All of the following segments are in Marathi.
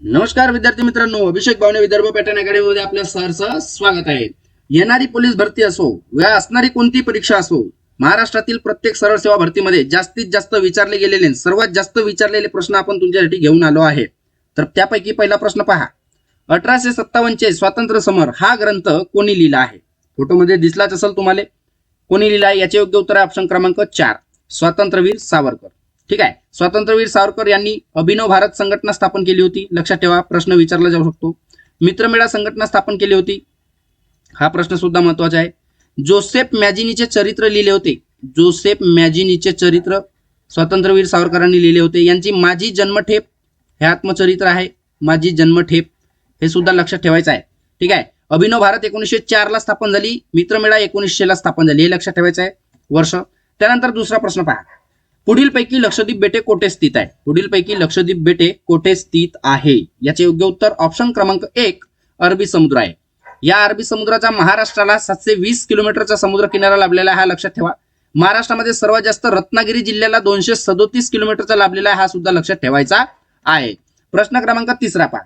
नमस्कार विद्यार्थी मित्रांनो अभिषेक भावने विदर्भ पॅटर्न अकॅडमीमध्ये आपल्या सरचं स्वागत आहे. येणारी पोलीस भरती असो वा असणारी कोणती परीक्षा असो महाराष्ट्रातील प्रत्येक सरळ सेवा भरतीमध्ये जास्तीत जास्त विचारले गेलेले सर्वात जास्त विचारलेले प्रश्न आपण तुमच्यासाठी घेऊन आलो आहे. तर त्यापैकी पहिला प्रश्न पहा. अठराशे सत्तावन्नचे स्वातंत्र्य समर हा ग्रंथ कोणी लिहिला आहे? फोटोमध्ये दिसलाच असेल तुम्हाला. कोणी लिहिला आहे? याचे योग्य उत्तर आहे ऑप्शन क्रमांक चार. स्वातंत्र्यवीर सावरकर. ठीक आहे. स्वातंत्र्यवीर सावरकर यांनी अभिनव भारत संघटना स्थापन केली होती. लक्षात ठेवा प्रश्न विचारला जाऊ शकतो. मित्रमेळा संघटना स्थापन केली होती. हा प्रश्न सुद्धा महत्त्वाचा आहे. जोसेफ मॅजिनीचे चरित्र लिहिले होते. जोसेफ मॅजिनीचे चरित्र स्वातंत्र्यवीर सावरकरांनी लिहिले होते. यांची माझी जन्मठेप हे आत्मचरित्र आहे. माझी जन्मठेप हे सुद्धा लक्षात ठेवायचं आहे. ठीक आहे. अभिनव भारत एकोणीसशे चार ला स्थापन झाली. मित्रमेळा एकोणीसशे ला स्थापन झाली. हे लक्षात ठेवायचं आहे. वर्ष. त्यानंतर दुसरा प्रश्न पहा. पुढीलपैकी लक्षद्वीप बेटे कोठे स्थित आहे? पुढीलपैकी लक्षद्वीप बेटे कोठे स्थित आहे? याचे योग्य उत्तर ऑप्शन क्रमांक एक अरबी समुद्र आहे. या अरबी समुद्राचा महाराष्ट्राला सातशे वीस किलोमीटरचा समुद्र किनारा लाभलेला आहे हा लक्षात ठेवा. महाराष्ट्रामध्ये सर्वात जास्त रत्नागिरी जिल्ह्याला दोनशे सदोतीस किलोमीटरचा लाभलेला आहे हा सुद्धा लक्षात ठेवायचा आहे. प्रश्न क्रमांक तिसरा पहा.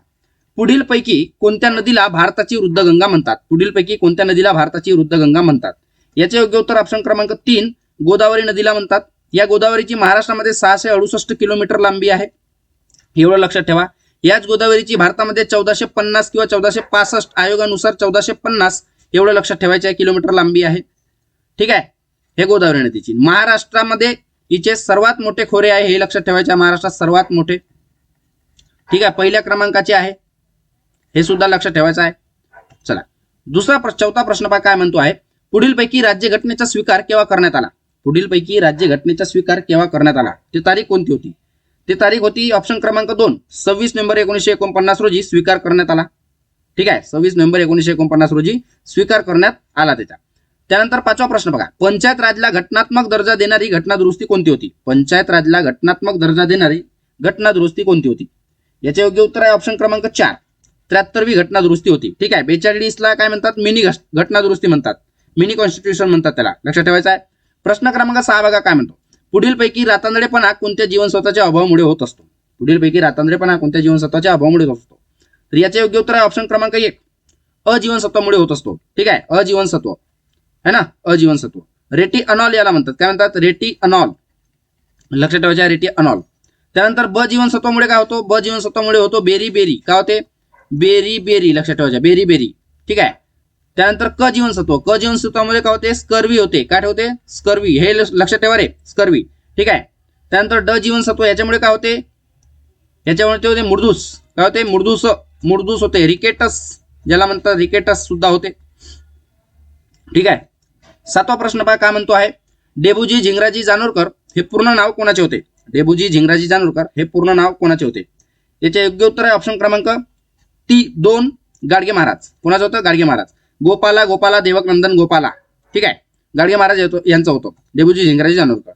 पुढीलपैकी कोणत्या नदीला भारताची वृद्धगंगा म्हणतात? पुढीलपैकी कोणत्या नदीला भारताची वृद्धगंगा म्हणतात? याचे योग्य उत्तर ऑप्शन क्रमांक तीन गोदावरी नदीला म्हणतात. या गोदावरीची महाराष्ट्रामध्ये सहाशे अडुसष्ट किलोमीटर लांबी आहे. एवढं लक्षात ठेवा. याच गोदावरीची भारतामध्ये चौदाशे पन्नास किंवा चौदाशे पासष्ट आयोगानुसार चौदाशे पन्नास एवढं लक्षात ठेवायचं आहे किलोमीटर लांबी आहे. ठीक आहे? हे गोदावरी नदीची. महाराष्ट्रामध्ये हिचे सर्वात मोठे खोरे आहे हे लक्षात ठेवायचे आहे महाराष्ट्रात सर्वात मोठे. ठीक आहे? पहिल्या क्रमांकाचे आहे. हे सुद्धा लक्षात ठेवायचं आहे. चला. दुसरा प्र- चौथा प्रश्न पहा काय म्हणतो आहे? पुढीलपैकी राज्यघटनेचा स्वीकार केव्हा करण्यात आला? पुढीलपैकी राज्यघटनेचा स्वीकार केव्हा करण्यात आला? ती तारीख कोणती होती? ती तारीख होती ऑप्शन क्रमांक दोन. सव्वीस नोव्हेंबर एकोणीसशे एकोणपन्नास रोजी स्वीकार करण्यात आला. ठीक आहे? सव्वीस नोव्हेंबर एकोणीसशे एकोणपन्नास रोजी स्वीकार करण्यात आला त्याचा. त्यानंतर पाचवा प्रश्न बघा. पंचायत राजला घटनात्मक दर्जा देणारी घटना दुरुस्ती कोणती होती? पंचायत राजला घटनात्मक दर्जा देणारी घटना दुरुस्ती कोणती होती? याचे योग्य उत्तर आहे ऑप्शन क्रमांक चार. त्र्याहत्तरवी घटना दुरुस्ती होती. ठीक आहे? बेचाळीसला काय म्हणतात? मिनी घटना दुरुस्ती म्हणतात. मिनी कॉन्स्टिट्यूशन म्हणतात त्याला. लक्षात ठेवायचं आहे. प्रश्न क्रमांक सहा बघा काय म्हणतो? पुढीलपैकी रातांदळेपणा कोणत्या जीवनसत्वाच्या अभावामुळे होत असतो? पुढीलपैकी रातांदळेपणा कोणत्या जीवनसत्वाच्या अभावामुळे होत असतो? तर याचे योग्य उत्तर आहे ऑप्शन क्रमांक एक. अजीवनसत्वामुळे होत असतो. ठीक आहे? अजीवनसत्व. है ना? अजीवनसत्व. रेटी अनॉल याला म्हणतात. काय म्हणतात? रेटी अनॉल लक्षात ठेवायचे रेटी अनॉल त्यानंतर ब जीवनसत्वामुळे काय होतो? ब जीवनसत्वामुळे होतो बेरी बेरी काय होते? बेरी बेरी लक्षात ठेवायच्या बेरी बेरी ठीक आहे? त्यानंतर क जीवनसत्व. क जीवनसत्वामध्ये काय होते? स्कर्वी होते. काय होते स्कर्वी. हे लक्षात ठेवा रे. स्कर्वी. ठीक आहे? त्यानंतर ड जीवनसत्व याच्यामुळे काय होते? याच्यामुळे ते होते मुर्दूस. काय होते? मुर्दूस मुर्दूस होते. रिकेटस. ज्याला म्हणतात रिकेटस सुद्धा होते. ठीक आहे? सातवा प्रश्न पहा काय म्हणतो आहे? डेबुजी झिंगराजी जानोरकर हे पूर्ण नाव कोणाचे होते? डेबुजी झिंगराजी जानोरकर हे पूर्ण नाव कोणाचे होते? याचे योग्य उत्तर आहे ऑप्शन क्रमांक ती दोन गाडगे महाराज. कोणाचं होतं? गाडगे महाराज. गोपाला गोपाला देवक नंदन गोपाला. ठीक आहे? गाडगे महाराज येतो यांचं होतं. देबूजी झिंगराजी जानोरकर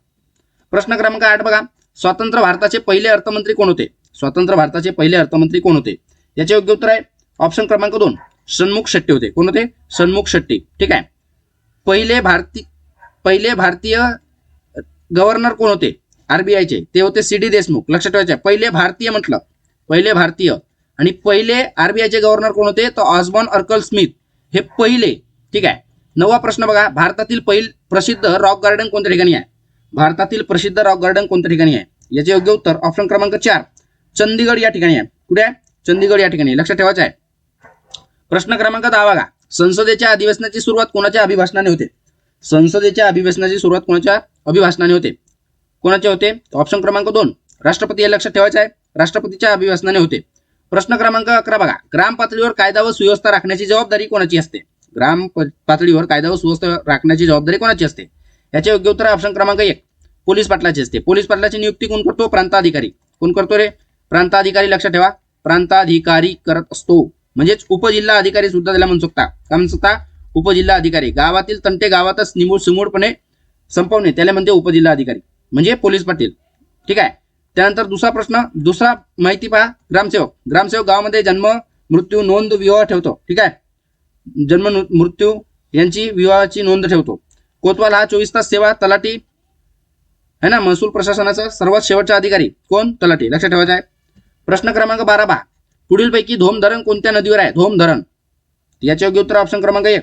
प्रश्न क्रमांक आठ बघा. स्वतंत्र भारताचे पहिले अर्थमंत्री कोण होते? स्वतंत्र भारताचे पहिले अर्थमंत्री कोण होते? याचे योग्य उत्तर आहे. ऑप्शन क्रमांक दोन. सन्मुख शेट्टी होते. कोण होते? सन्मुख शेट्टी. ठीक आहे? पहिले भारती पहिले भारतीय गव्हर्नर कोण होते? आरबीआयचे ते होते सी डी देशमुख. लक्षात ठेवायचे पहिले भारतीय म्हटलं. पहिले भारतीय. आणि पहिले आरबीआयचे गव्हर्नर कोण होते? तर ऑस्बॉन अर्कल स्मिथ हे पहिले ठीक आहे? नवा प्रश्न बघा. भारतातील पहिल प्रसिद्ध रॉक गार्डन कोणत्या ठिकाणी आहे? भारतातील प्रसिद्ध रॉक गार्डन कोणत्या ठिकाणी आहे? याचे योग्य उत्तर ऑप्शन क्रमांक चार. चंदीगड या ठिकाणी आहे. कुठे आहे? चंदीगड या ठिकाणी लक्षात ठेवायचं आहे. प्रश्न क्रमांक दहा बघा. संसदेच्या अधिवेशनाची सुरुवात कोणाच्या अभिभाषणाने होते? संसदेच्या अधिवेशनाची सुरुवात कोणाच्या अभिभाषणाने होते? कोणाचे होते? ऑप्शन क्रमांक दोन. राष्ट्रपती हे लक्षात ठेवायचं आहे. राष्ट्रपतीच्या अभिभाषणाने होते. प्रश्न क्रमांक अकरा बघा. ग्राम पातळीवर कायदा व सुव्यवस्था राखण्याची जबाबदारी कोणाची असते? ग्राम पातळीवर कायदा व सुव्यवस्था राखण्याची जबाबदारी कोणाची असते? याचे योग्य उत्तर ऑप्शन क्रमांक एक पोलीस पाटलाची असते. पोलीस पाटलाची नियुक्ती कोण करतो? प्रांताधिकारी. कोण करतो रे? प्रांताधिकारी लक्षात ठेवा. प्रांताधिकारी करत असतो. म्हणजेच उपजिल्हा अधिकारी सुद्धा त्याला म्हणू शकता. काय म्हणू शकता? उपजिल्हा अधिकारी. गावातील तंटे गावातच निमूळ सुमूळपणे संपवणे. त्याला म्हणते उपजिल्हा अधिकारी. म्हणजे पोलीस पाटील. ठीक आहे? त्यानंतर दुसरा प्रश्न दुसरा माहिती पहा ग्रामसेवक. ग्रामसेवक गावामध्ये जन्म मृत्यू नोंद विवाह ठेवतो. ठीक आहे? जन्म नु- मृत्यू यांची विवाहाची नोंद ठेवतो. कोतवाल हा चोवीस तास सेवा तलाठी है ना महसूल प्रशासनाचा सर्वात शेवटचा अधिकारी. कोण? तलाठी. लक्षात ठेवायचा आहे. प्रश्न क्रमांक बारा पहा. पुढीलपैकी धोम धरण कोणत्या नदीवर आहे? धोम धरण. याचे योग्य उत्तर ऑप्शन क्रमांक एक.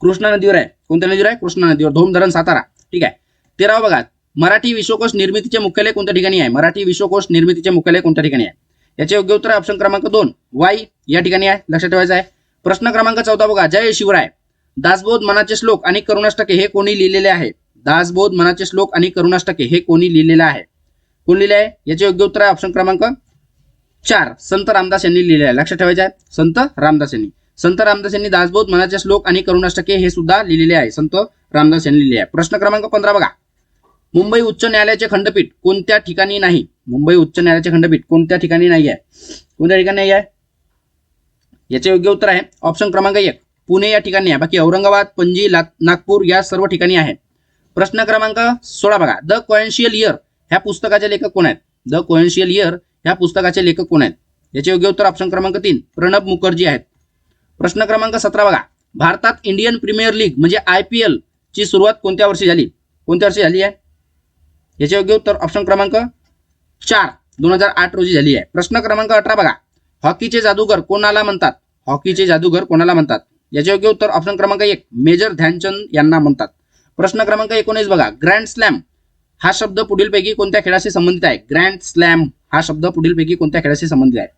कृष्णा नदीवर आहे. कोणत्या नदीवर आहे? कृष्णा नदीवर. धोम धरण सातारा. ठीक आहे? तेरावं बघा. मराठी विश्वकोश निर्मितीचे मुख्यालय कोणत्या ठिकाणी आहे? मराठी विश्वकोश निर्मितीचे मुख्यालय कोणत्या ठिकाणी आहे? याचे योग्य उत्तर ऑप्शन क्रमांक दोन वाई या ठिकाणी आहे. लक्षात ठेवायचं आहे. प्रश्न क्रमांक चौदा बघा. जय शिवराय. दासबोध मनाचे श्लोक आणि करुणाष्टके हे कोणी लिहिलेले आहे? दासबोध मनाचे श्लोक आणि करुणाष्टके हे कोणी लिहिलेले आहे? कोण लिहिले आहे? याचे योग्य उत्तर आहे ऑप्शन क्रमांक चार. संत रामदास यांनी लिहिले आहे. लक्षात ठेवायचे आहे. संत रामदास यांनी. संत रामदास यांनी दासबोध मनाचे श्लोक आणि करुणाष्टके हे सुद्धा लिहिलेले आहे. संत रामदास यांनी लिहिले आहे. प्रश्न क्रमांक पंधरा बघा. मुंबई उच्च न्यायालयाचे खंडपीठ कोणत्या ठिकाणी नाही? मुंबई उच्च न्यायालयाचे खंडपीठ कोणत्या ठिकाणी नाही आहे कोणत्या ठिकाणी नाही आहे याचे योग्य उत्तर आहे. ऑप्शन क्रमांक एक पुणे या ठिकाणी आहे. बाकी औरंगाबाद पणजी नागपूर या सर्व ठिकाणी आहे. प्रश्न क्रमांक सोळा बघा. द कोएन्शियल इयर ह्या पुस्तकाचे लेखक कोण आहेत? द कोएन्शियल इयर ह्या पुस्तकाचे लेखक कोण आहेत? याचे योग्य उत्तर ऑप्शन क्रमांक तीन प्रणब मुखर्जी आहेत. प्रश्न क्रमांक सतरा बघा. भारतात इंडियन प्रीमियर लीग म्हणजे आय पी एल ची सुरुवात कोणत्या वर्षी झाली? कोणत्या वर्षी झाली आहे? याचे योग्य उत्तर ऑप्शन क्रमांक चार. दोन हजार आठ रोजी झाली आहे. प्रश्न क्रमांक अठरा बघा. हॉकीचे जादूगर कोणाला म्हणतात? हॉकीचे जादूगर कोणाला म्हणतात? याचे योग्य उत्तर ऑप्शन क्रमांक एक. मेजर ध्यानचंद यांना म्हणतात. प्रश्न क्रमांक एकोणीस बघा. ग्रँड स्लॅम हा शब्द पुढीलपैकी कोणत्या खेळाशी संबंधित आहे? ग्रँड स्लॅम हा शब्द पुढीलपैकी कोणत्या खेळाशी संबंधित आहे?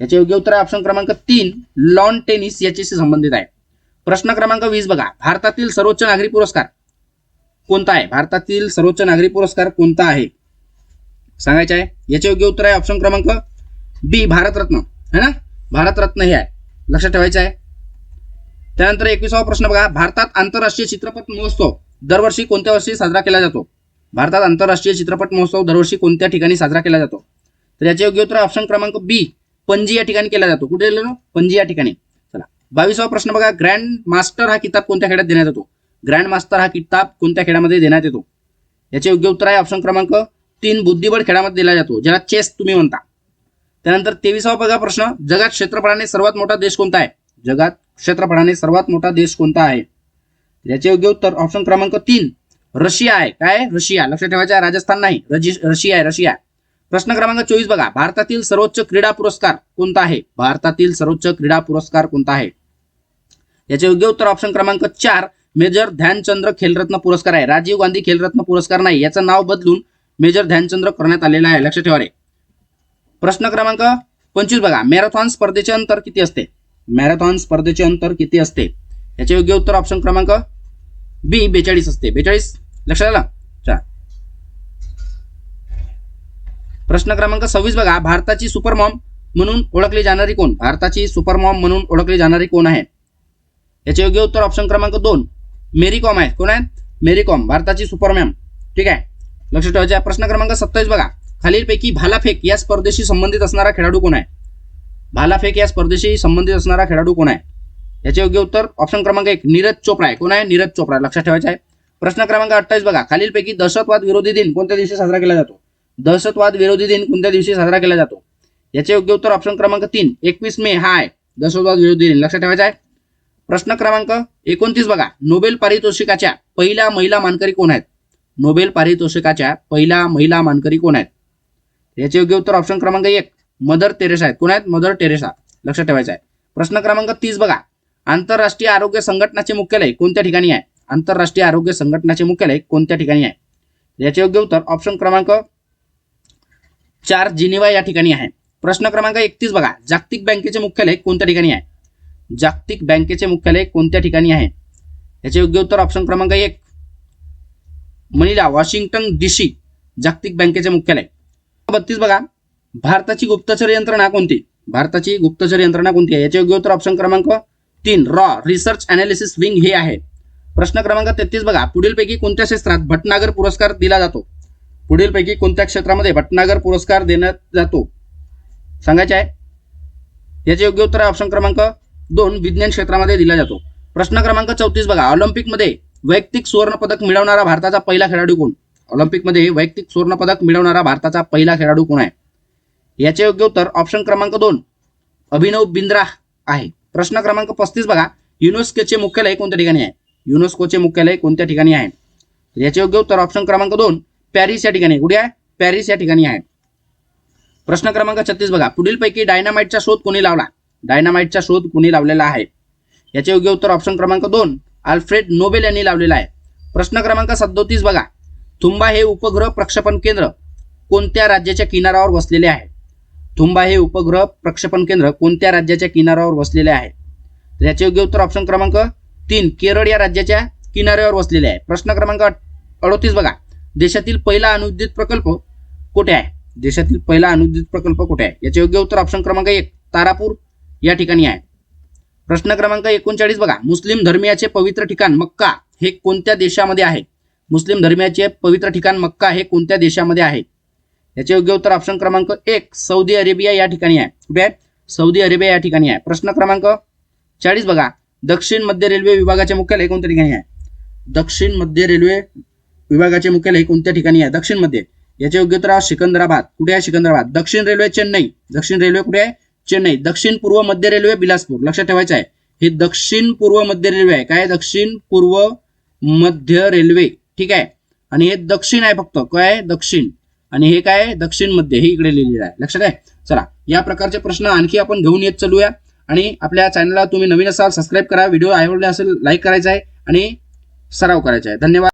याचे योग्य उत्तर आहे ऑप्शन क्रमांक तीन. लॉन टेनिस याच्याशी संबंधित आहे. प्रश्न क्रमांक वीस बघा. भारतातील सर्वोच्च नागरी पुरस्कार कोणता आहे? भारतातील सर्वोच्च नागरी पुरस्कार कोणता आहे? सांगायचं आहे? याचे योग्य उत्तर आहे ऑप्शन क्रमांक बी भारतरत्न. है ना? भारतरत्न हे आहे. लक्षात ठेवायचं आहे. त्यानंतर एकविसावा प्रश्न बघा. भारतात आंतरराष्ट्रीय चित्रपट महोत्सव दरवर्षी कोणत्या वर्षी साजरा केला जातो? भारतात आंतरराष्ट्रीय चित्रपट महोत्सव दरवर्षी कोणत्या ठिकाणी साजरा केला जातो? तर याचे योग्य उत्तर ऑप्शन क्रमांक बी पणजी या ठिकाणी केला जातो. कुठे पणजी या ठिकाणी. चला. बावीसावा प्रश्न बघा. ग्रँड मास्टर हा किताब कोणत्या खेळात देण्यात येतो? ग्रँड मास्टर हा किताब कोणत्या खेळामध्ये देण्यात येतो? याचे योग्य उत्तर आहे ऑप्शन क्रमांक तीन बुद्धिबळ खेळामध्ये दिला जातो ज्याला चेस तुम्ही म्हणता. त्यानंतर तेविसावा बघा प्रश्न. जगात क्षेत्रफळाने सर्वात मोठा देश कोणता आहे? जगात क्षेत्रफळाने सर्वात मोठा देश कोणता आहे? याचे योग्य उत्तर ऑप्शन क्रमांक तीन रशिया आहे. काय रशिया. लक्षात ठेवायचं आहे राजस्थान नाही. रशिया आहे रशिया. प्रश्न क्रमांक चोवीस बघा. भारतातील सर्वोच्च क्रीडा पुरस्कार कोणता आहे? भारतातील सर्वोच्च क्रीडा पुरस्कार कोणता आहे? याचे योग्य उत्तर ऑप्शन क्रमांक चार मेजर ध्यानचंद्र खेलरत्न पुरस्कार आहे. राजीव गांधी खेलरत्न पुरस्कार नाही. याचं नाव बदलून मेजर ध्यानचंद्र करण्यात आलेला आहे. लक्षात ठेवा रे. प्रश्न क्रमांक पंचवीस बघा. मॅरेथॉन स्पर्धेचे अंतर किती असते? मॅरेथॉन स्पर्धेचे अंतर किती असते? याचे योग्य उत्तर ऑप्शन क्रमांक बी बेचाळीस असते. बेचाळीस? लक्षात आलं? चा प्रश्न क्रमांक सव्वीस बघा. भारताची सुपरमॉम म्हणून ओळखली जाणारी कोण? भारताची सुपरमॉम म्हणून ओळखली जाणारी कोण आहे? याचे योग्य उत्तर ऑप्शन क्रमांक दोन. मेरी कॉम आहे. कोण आहेत मेरी कॉम भारताची सुपरमॅम. ठीक आहे? लक्षात ठेवायचे आहे. प्रश्न क्रमांक सत्तावीस बघा. खालीलपैकी भालाफेक या स्पर्धेशी संबंधित असणारा खेळाडू कोण आहे? भालाफेक या स्पर्धेशी संबंधित असणारा खेळाडू कोण आहे? याचे योग्य उत्तर ऑप्शन क्रमांक एक नीरज चोप्रा आहे. कोण आहे? नीरज चोप्रा. लक्षात ठेवायचं आहे. प्रश्न क्रमांक अठ्ठावीस बघा. खालीलपैकी दहशतवाद विरोधी दिन कोणत्या दिवशी साजरा केला जातो? दहशतवाद विरोधी दिन कोणत्या दिवशी साजरा केला जातो? याचे योग्य उत्तर ऑप्शन क्रमांक तीन एकवीस मे हा आहे. दहशतवाद विरोधी दिन. लक्षात ठेवायचं आहे. प्रश्न क्रमांक एकोणतीस बघा. नोबेल पारितोषिकाच्या पहिल्या महिला मानकरी कोण आहेत? नोबेल पारितोषिकाच्या पहिल्या महिला मानकरी कोण आहेत? याचे योग्य उत्तर ऑप्शन क्रमांक एक मदर टेरेसा आहेत. कोण आहेत? Mother Teresa. लक्षात ठेवायचं आहे. प्रश्न क्रमांक तीस बघा. आंतरराष्ट्रीय आरोग्य संघटनाचे मुख्यालय कोणत्या ठिकाणी आहे? आंतरराष्ट्रीय आरोग्य संघटनाचे मुख्यालय कोणत्या ठिकाणी आहे? याचे योग्य उत्तर ऑप्शन क्रमांक चार जिनिवा या ठिकाणी आहे. प्रश्न क्रमांक एकतीस बघा. जागतिक बँकेचे मुख्यालय कोणत्या ठिकाणी आहे? जागतिक बँकेचे मुख्यालय कोणत्या ठिकाणी आहे? याचे योग्य उत्तर ऑप्शन क्रमांक एक. मनिला वॉशिंग्टन डीसी जागतिक बँकेचे मुख्यालय. बत्तीस बघा. भारताची गुप्तचर यंत्रणा कोणती? भारताची गुप्तचर यंत्रणा कोणती आहे? याचे योग्य उत्तर ऑप्शन क्रमांक तीन. रॉ रिसर्च अनालिसिस विंग हे आहे. प्रश्न क्रमांक तेहतीस बघा. पुढीलपैकी कोणत्या क्षेत्रात भटनागर पुरस्कार दिला जातो? पुढीलपैकी कोणत्या क्षेत्रामध्ये भटनागर पुरस्कार देण्यात जातो? सांगायचे आहे. याचे योग्य उत्तर आहे ऑप्शन क्रमांक दोन विज्ञान क्षेत्रामध्ये दिला जातो. प्रश्न क्रमांक चौतीस बघा. ऑलिम्पिकमध्ये वैयक्तिक सुवर्ण पदक मिळवणारा भारताचा पहिला खेळाडू कोण? ऑलिम्पिकमध्ये वैयक्तिक सुवर्ण पदक मिळवणारा भारताचा पहिला खेळाडू कोण आहे? याचे योग्य उत्तर ऑप्शन क्रमांक दोन अभिनव बिंद्रा आहे. प्रश्न क्रमांक पस्तीस बघा. युनेस्कोचे मुख्यालय कोणत्या ठिकाणी आहे? युनेस्कोचे मुख्यालय कोणत्या ठिकाणी आहे? याचे योग्य उत्तर ऑप्शन क्रमांक दोन पॅरिस या ठिकाणी कुठे आहे? पॅरिस या ठिकाणी आहे. प्रश्न क्रमांक छत्तीस बघा. पुढीलपैकी डायनामाइटचा शोध कोणी लावला? डायनामाइटचा शोध कुणी लावलेला आहे? याचे योग्य उत्तर ऑप्शन क्रमांक दोन अल्फ्रेड नोबेल यांनी लावलेला आहे. प्रश्न क्रमांक सदोतीस बघा. थुंबा हे उपग्रह प्रक्षेपण केंद्र कोणत्या राज्याच्या किनाऱ्यावर वसलेले आहे? थुंबा हे उपग्रह प्रक्षेपण केंद्र कोणत्या राज्याच्या किनाऱ्यावर वसलेले आहे? तर याचे योग्य उत्तर ऑप्शन क्रमांक तीन केरळ या राज्याच्या किनाऱ्यावर वसलेले आहे. प्रश्न क्रमांक अडोतीस बघा. देशातील पहिला अनुद्युत प्रकल्प कुठे आहे? देशातील पहिला अणुविद्युत प्रकल्प कुठे आहे? याचे योग्य उत्तर ऑप्शन क्रमांक एक तारापूर या ठिकाणी आहे. प्रश्न क्रमांक एकोणचाळीस बघा. मुस्लिम धर्मियाचे पवित्र ठिकाण मक्का हे कोणत्या देशामध्ये आहे? मुस्लिम धर्मियाचे पवित्र ठिकाण मक्का हे कोणत्या देशामध्ये आहे? याचे योग्य उत्तर ऑप्शन क्रमांक एक सौदी अरेबिया या ठिकाणी आहे. कुठे आहे. सौदी अरेबिया या ठिकाणी आहे. प्रश्न क्रमांक चाळीस बघा. दक्षिण मध्य रेल्वे विभागाचे मुख्यालय कोणत्या ठिकाणी आहे? दक्षिण मध्य रेल्वे विभागाचे मुख्यालय कोणत्या ठिकाणी आहे? दक्षिणमध्ये. याचे योग्य उत्तर आहे सिकंदराबाद. कुठे आहे सिकंदराबाद? दक्षिण रेल्वे चेन्नई. दक्षिण रेल्वे कुठे आहे? चेन्नई दक्षिण पूर्व मध्य रेल्वे बिलासपूर. लक्षात ठेवायचं आहे. हे दक्षिण पूर्व मध्य रेल्वे आहे. काय दक्षिण पूर्व मध्य रेल्वे. ठीक आहे? आणि हे दक्षिण आहे फक्त. काय आहे? दक्षिण. आणि हे काय दक्षिण मध्य. हे इकडे लिहिलेलं आहे. लक्षात आहे? चला या प्रकारचे प्रश्न आणखी आपण घेऊन येत चालूया. आणि आपल्या चॅनलला तुम्ही नवीन असाल सबस्क्राईब करा. व्हिडिओ आवडले असेल लाईक करायचा आहे. आणि सराव करायचा आहे. धन्यवाद.